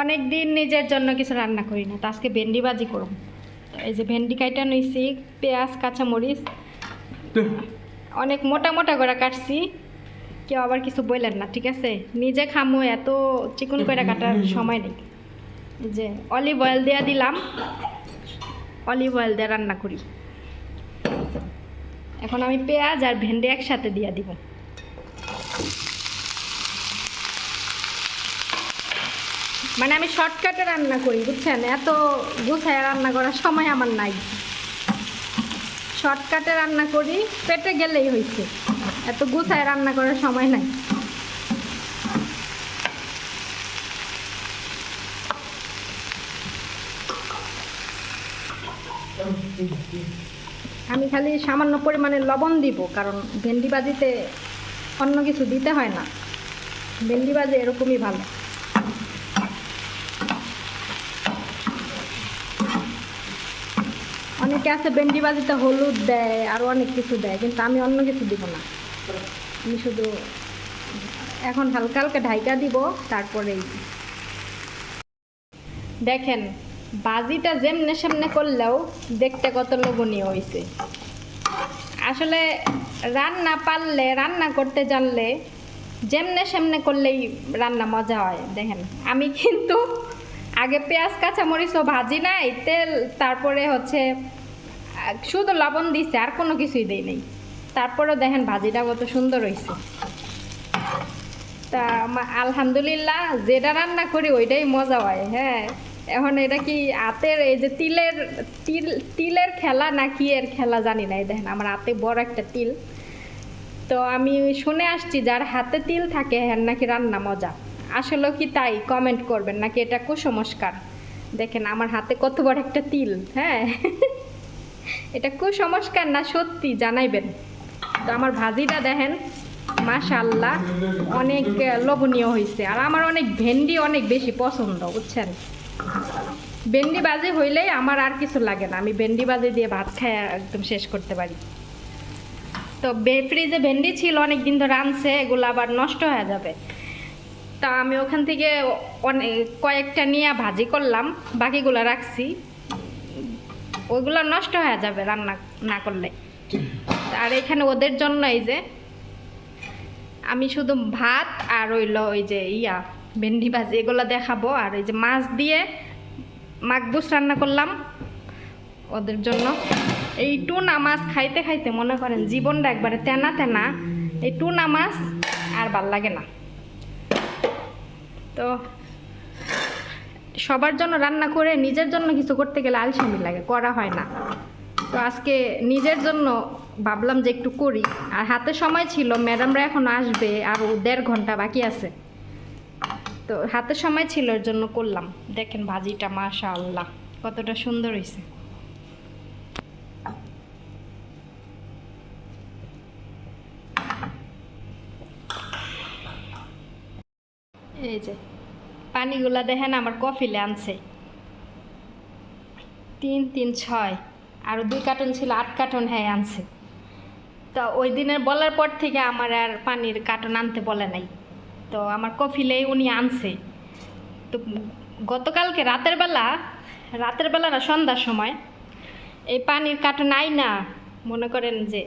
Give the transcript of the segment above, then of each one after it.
অনেক দিন নিজের জন্য কিছু রান্না করি না তো আজকে ভেন্ডি ভাজি করব। এই যে ভেন্ডি কাইটা নিয়েছি পেঁয়াজ কাঁচামরিচ অনেক মোটা মোটা করে কাটছি কেউ আবার কিছু বললেন না ঠিক আছে? নিজে খামো এত চিকন করে কাটার সময় নেই। যে অলিভ অয়েল দেওয়া দিলাম অলিভ অয়েল দিয়ে রান্না করি। এখন আমি পেঁয়াজ আর ভেন্ডি একসাথে দিয়ে দিব। মানে আমি শর্টকাটে রান্না করি, বুঝছেন? এত গুছায় রান্না করার সময় আমার নাই। শর্টকাটে রান্না করি, পেটে গেলেই হয়েছে। এত গুছায় রান্না করার সময় নাই। আমি খালি সামান্য পরিমাণে লবণ দিব, কারণ ভেন্ডি বাজিতে অন্য কিছু দিতে হয় না। ভেন্ডি বাজি এরকমই ভালো। অনেকে আছে, ভেন্ডি বাজিতে হলুদ দেয় আরও অনেক কিছু দেয়, কিন্তু আমি অন্য কিছু দিব না। আমি শুধু এখন হালকা হালকা ঢাইকা দিব তারপরেই দেখেন, বাজিটা যেমনে সেমনে করলেও দেখতে কত লোভনীয় হয়েছে আসলে রান্না পারলে, রান্না করতে জানলে যেমনে সেমনে করলেই রান্না মজা হয়, দেখেন। আমি কিন্তু আগে পেঁয়াজ কাঁচামরিচও ভাজি নাই, তেল, তারপরে হচ্ছে শুধু লবণ দিছে, আর কোনো কিছুই দেই নেই। তারপরে দেখেন ভাজিটা কত সুন্দর হয়েছে তা আলহামদুলিল্লাহ, যেটা রান্না করি ওইটাই মজা হয় হ্যাঁ। এখন এটা কি হাতের এই যে তিলের, তিল, তিলের খেলা না কি এর খেলা জানি না এই দেখেন আমার হাতে বড় একটা তিল। তো আমি শুনে আসছি, যার হাতে তিল থাকে হ্যাঁ নাকি রান্না মজা। আসলে কি তাই? কমেন্ট করবেন, নাকি এটা কুসংস্কার? দেখেন, আমার হাতে কত বড় একটা তিল হ্যাঁ? এটা কুসংস্কার না সত্যি, জানাইবেন। তো আমার ভাজিটা দেখেন মাশাল্লাহ অনেক লোভনীয় হয়েছে আর আমার অনেক ভেন্ডি অনেক বেশি পছন্দ, বুঝছেন? ভেন্ডি বাজি হইলেই আমার আর কিছু লাগে না। আমি ভেন্ডি বাজি দিয়ে ভাত খায় একদম শেষ করতে পারি। তো ফ্রিজে ভেন্ডি ছিল অনেক দিন ধরে আনছে, এগুলো আবার নষ্ট হয়ে যাবে। তা আমি ওখান থেকে অনেক কয়েকটা নিয়ে ভাজি করলাম, বাকিগুলো রাখছি। ওইগুলো নষ্ট হয়ে যাবে রান্না, না করলে। আর এখানে ওদের জন্য এই যে, আমি শুধু ভাত আর ওইলো ওই যে ইয়া, ভেন্ডি ভাজি, এগুলো দেখাবো। আর এই যে মাছ দিয়ে মাকবুস রান্না করলাম ওদের জন্য। এই টুনা মাছ খাইতে খাইতে মনে করেন জীবনটা একবারে তেনা তেনা। এই টুনা মাছ আর ভালো লাগে না। তো সবার জন্য রান্না করে নিজের জন্য কিছু করতে গেলে আলসেমি লাগে, করা হয় না। তো আজকে নিজের জন্য ভাবলাম যে একটু করি। আর হাতে সময় ছিল, ম্যাডামরা এখন আসবে, আর দেড় ঘণ্টা বাকি আছে। তো হাতে সময় ছিল, এর জন্য করলাম। দেখেন ভাজিটা মাশা আল্লাহ কতটা সুন্দর হয়েছে এই যে, পানিগুলা দেখেন আমার কফিলে আনছে। তিন তিন, ছয়, আর দুই কার্টন ছিল, আট কার্টন হ্যাঁ আনছে। তো ওই দিনের বলার পর থেকে আমার আর পানির কার্টন আনতে বলে নাই। তো আমার কফিলেই উনি আনছে। তো গতকালকে রাতের বেলা রাতের বেলা না সন্ধ্যার সময়, এই পানির কার্টন আই না মনে করেন যে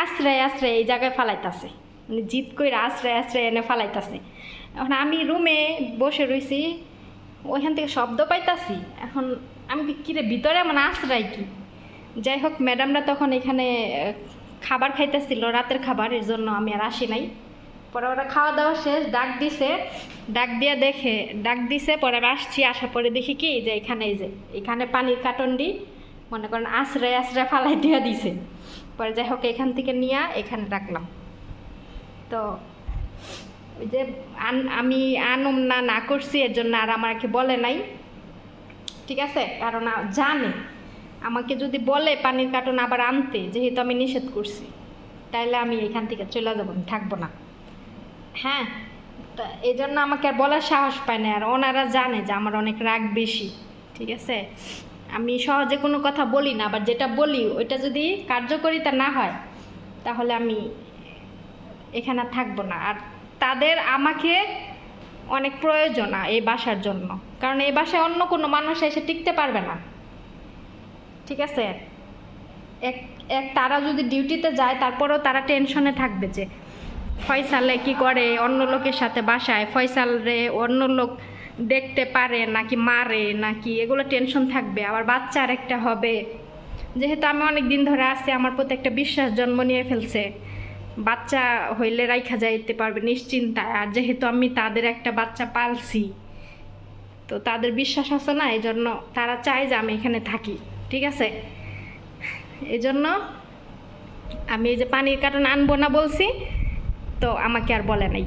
আশ্রয় আশ্রয় এই জায়গায় ফালাইতাছে। মানে জিত কইরা আশ্রয় আশ্রয় এনে ফালাইতাছে। এখন আমি রুমে বসে রইছি, ওইখান থেকে শব্দ পাইতাছি। এখন আমি কিরে, ভিতরে মানে আশ্রয় কি? যাই হোক, ম্যাডামরা তখন এখানে খাবার খাইতেছিল, রাতের খাবার, এর জন্য আমি আর আসি নাই। পরে ওরা খাওয়া দাওয়া শেষ, ডাক দিছে। ডাক দিয়ে দেখে, ডাক দিছে, পরে আমি আসছি, আসার পরে দেখি কি, যে এখানে এই যে, এখানে পানির কার্টন দি মনে করেন আশ্রয় আশ্রয় ফালাই দিয়ে দিছে। পরে যাই হোক, এখান থেকে নিয়ে এখানে রাখলাম। তো ওই যে আন- আমি আনম না না করছি এর জন্য আর আমাকে বলে নাই। ঠিক আছে? কারণ জানে। আমাকে যদি বলে পানির কার্টন আবার আনতে, যেহেতু আমি নিষেধ করছি, তাইলে আমি এখান থেকে চলে যাব, আমি থাকব না। হ্যাঁ? তা এই জন্য আমাকে আর বলার সাহস পায় না, আর ওনারা জানে যে আমার অনেক রাগ বেশি। ঠিক আছে? আমি সহজে কোনো কথা বলি না, আবার যেটা বলি, ওইটা যদি কার্যকরিতা না হয়, তাহলে আমি এখানে থাকব না। আর তাদের আমাকে অনেক প্রয়োজন এই বাসার জন্য। কারণ এই বাসায় অন্য কোনো মানুষ এসে টিকতে পারবে না। ঠিক আছে? এক এক তারা যদি ডিউটিতে যায়, তারপরেও তারা টেনশনে থাকবে যে, ফয়সালে কি করে অন্য লোকের সাথে বাসায়? ফয়সাল রে অন্য লোক দেখতে পারে নাকি মারে নাকি? এগুলো টেনশন থাকবে। আবার বাচ্চা আরেকটা হবে। যেহেতু আমি অনেক দিন ধরে আছি, আমার প্রতি একটা বিশ্বাস জন্ম নিয়ে ফেলছে। বাচ্চা হইলে রাইখা যাইতে পারবে নিশ্চিন্তায়। আর যেহেতু আমি তাদের একটা বাচ্চা পালছি, তো তাদের বিশ্বাস আছে না? এই জন্য তারা চায় যে আমি এখানে থাকি, ঠিক আছে? এই জন্য আমি এই যে পানির কার্টন আনব না বলছি, তো আমাকে আর বলে নাই।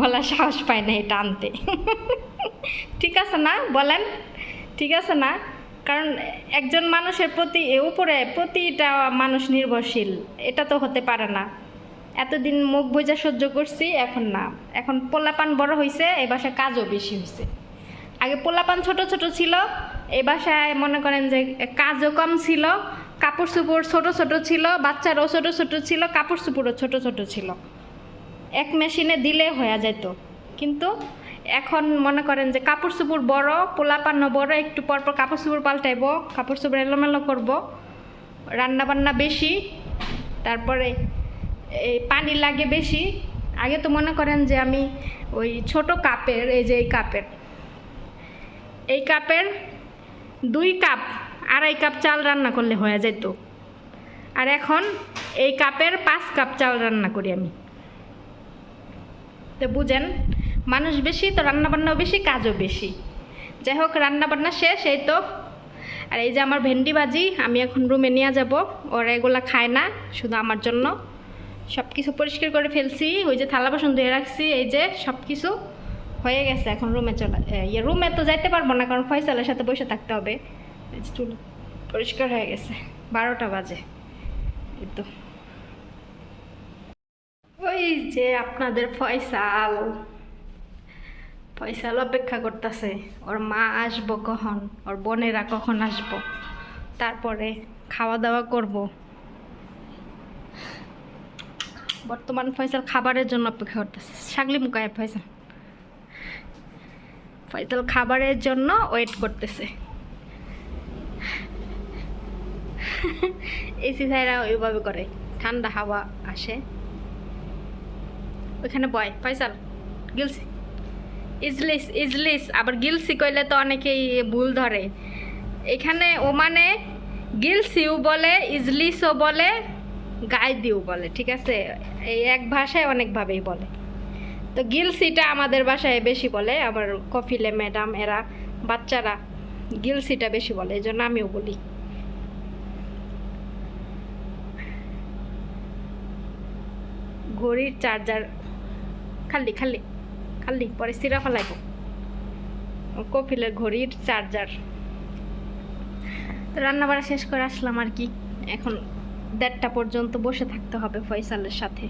বলার সাহস পায় না এটা আনতে। ঠিক আছে না? বলেন। ঠিক আছে না? কারণ একজন মানুষের প্রতি উপরে প্রতিটা মানুষ নির্ভরশীল, এটা তো হতে পারে না। এতদিন মুখ বোঝা সহ্য করছি, এখন না। এখন পোলাপান বড় হয়েছে এ বাসায় কাজও বেশি হয়েছে আগে পোলাপান ছোট ছোট ছিল এ বাসায় মনে করেন যে কাজও কম ছিল, কাপড় চোপড় ছোট ছোট ছিল, বাচ্চারও ছোট ছোট ছিল, কাপড় চোপড়ও ছোট ছোট ছিল। এক মেশিনে দিলে হয়ে যেত কিন্তু এখন মনে করেন যে কাপড় চোপড় বড় পোলাপান্ন বড়, একটু পর পর কাপড় চোপড় পাল্টাইব, কাপড় চোপড় এলোমেলো করব রান্না বান্না বেশি, তারপরে এই পানি লাগে বেশি। আগে তো মনে করেন যে আমি ওই ছোট কাপের, এই যে এই কাপের। এই কাপের দুই কাপ, আড়াই কাপ চাল রান্না করলে হয়ে যেত আর এখন এই কাপের পাঁচ কাপ চাল রান্না করি আমি। তো বুঝেন, মানুষ বেশি, তো রান্নাবান্নাও বেশি, কাজও বেশি। যাই হোক, রান্নাবান্না শেষ, এই তো। আর এই যে আমার ভেন্ডি ভাজি, আমি এখন রুমে নিয়ে যাব। ওরা এগুলা খায় না, শুধু আমার জন্য। সব কিছু পরিষ্কার করে ফেলছি, ওই যে থালা বাসন ধুয়ে রাখছি, এই যে সব কিছু হয়ে গেছে। এখন রুমে চলে ইয়ে রুমে তো যাইতে পারব না, কারণ ফয়সালের সাথে বসে থাকতে হবে। চুল পরিষ্কার হয়ে গেছে, বারোটা বাজে। তো। ওই যে আপনাদের ফয়সাল। ফয়সাল অপেক্ষা করতেছে, ওর মা আসব কখন, ওর বোনেরা কখন আসব, তারপরে খাওয়া দাওয়া করব। বর্তমান ফয়সাল খাবারের জন্য অপেক্ষা করতেছে। সাগলি মুকায় ফয়সাল। ফয়সাল খাবারের জন্য ওয়েট করতেছে। এসি সাইরা ওইভাবে করে। ঠান্ডা হাওয়া আসে। ওইখানে বয়, ফয়সাল গিলসি ইজলিস ইজলিস, আবার গিলসি কইলে তো অনেকেই ভুল ধরে। এখানে ওমানে গিলসিও বলে, ইজলিসও বলে গাইদিও বলে, ঠিক আছে? এই এক ভাষায় অনেকভাবেই বলে। তো গিলসিটা আমাদের বাসায় বেশি বলে আবার কফিলে ম্যাডাম, এরা, বাচ্চারা গিলসিটা বেশি বলে, এই জন্য আমিও বলি। ঘড়ির চার্জার, খালি খালি খালি, পরে সিরা ফেলাইব। কপিলের ঘড়ির চার্জার। তো রান্নাবাড়া শেষ করে আসলাম আর কি, এখন দেড়টা পর্যন্ত বসে থাকতে হবে ফয়সালের সাথে।